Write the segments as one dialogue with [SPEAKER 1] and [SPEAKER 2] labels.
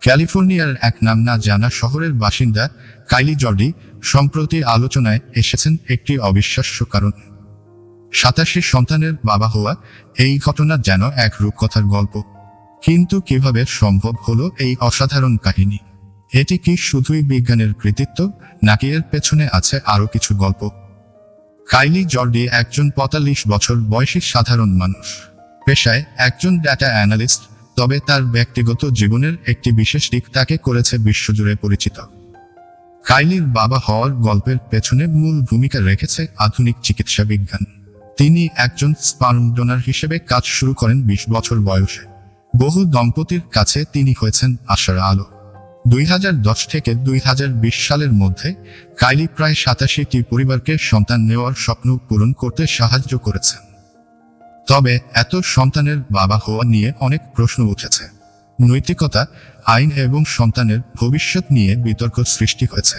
[SPEAKER 1] ক্যালিফোর্নিয়ার এক নাম না জানা শহরের বাসিন্দা কাইলি জর্ডি সম্প্রতি আলোচনায় এসেছেন একটি অবিশ্বাস্য কারণ। সাতাশি সন্তানের বাবা হওয়া এই ঘটনা যেন এক রূপকথার গল্প। কিন্তু কীভাবে সম্ভব হলো এই অসাধারণ কাহিনী? এটি কি শুধুই বিজ্ঞানের কৃতিত্ব, নাকি এর পেছনে আছে আরও কিছু গল্প? কাইলি জর্ডি একজন পঁয়তাল্লিশ বছর বয়সী সাধারণ মানুষ। পেশায় একজন ডেটা অ্যানালিস্ট তবে তার ব্যক্তিগত জীবনের একটি বিশেষ দিক তাকে করেছে বিশ্বজুড়ে পরিচিত। কাইলির বাবা হওয়ার গল্পের পেছনে মূল ভূমিকা রেখেছে আধুনিক চিকিৎসা বিজ্ঞান। তিনি একজন স্পার্ম ডোনার হিসেবে কাজ শুরু করেন বিশ বছর বয়সে। বহু দম্পতির কাছে তিনি হয়েছেন আশার আলো। দুই থেকে দুই হাজার বিশ সালের মধ্যে কাইলি প্রায় সাতাশিটি পরিবারকে সন্তান নেওয়ার স্বপ্ন পূরণ করতে সাহায্য করেছেন। তবে এত সন্তানের বাবা হওয়া নিয়ে অনেক প্রশ্ন উঠেছে। নৈতিকতা, আইন এবং সন্তানের ভবিষ্যৎ নিয়ে বিতর্ক সৃষ্টি হয়েছে।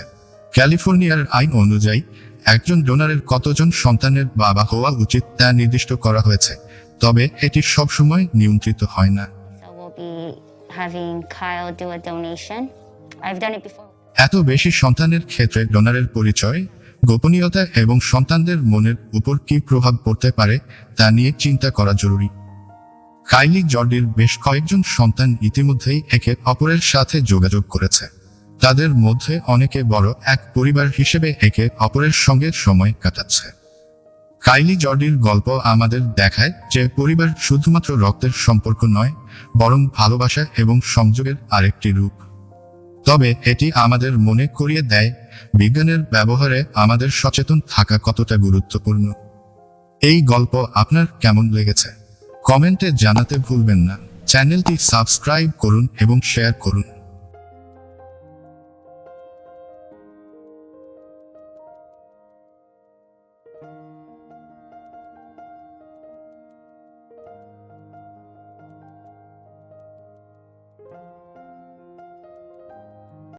[SPEAKER 1] ক্যালিফোর্নিয়ার আইন অনুযায়ী, একজন ডোনারের কতজন সন্তানের বাবা হওয়া উচিত তা নির্দিষ্ট করা হয়েছে, তবে এটি সবসময় নিয়ন্ত্রিত হয় না।
[SPEAKER 2] Having Kyle do a donation.
[SPEAKER 1] এত বেশি সন্তানের ক্ষেত্রে ডোনারের পরিচয়, গোপনীয়তা এবং সন্তানদের মনের উপর কি প্রভাব পড়তে পারে তা নিয়ে চিন্তা করা জরুরি। কাইলি জর্ডির বেশ কয়েকজন সন্তান ইতিমধ্যেই একে অপরের সাথে যোগাযোগ করেছে। তাদের মধ্যে অনেকে বড় এক পরিবার হিসেবে একে অপরের সঙ্গে সময় কাটাচ্ছে। কাইলি জর্ডির গল্প আমাদের দেখায় যে পরিবার শুধুমাত্র রক্তের সম্পর্ক নয়, বরং ভালোবাসা এবং সংযোগের আরেকটি রূপ। তবে এটি আমাদের মনে করিয়ে দেয়, বিজ্ঞানের ব্যবহারে আমাদের সচেতন থাকা কতটা গুরুত্বপূর্ণ। এই গল্প আপনার কেমন লেগেছে? কমেন্টে জানাতে ভুলবেন না। চ্যানেলটি সাবস্ক্রাইব করুন এবং শেয়ার করুন।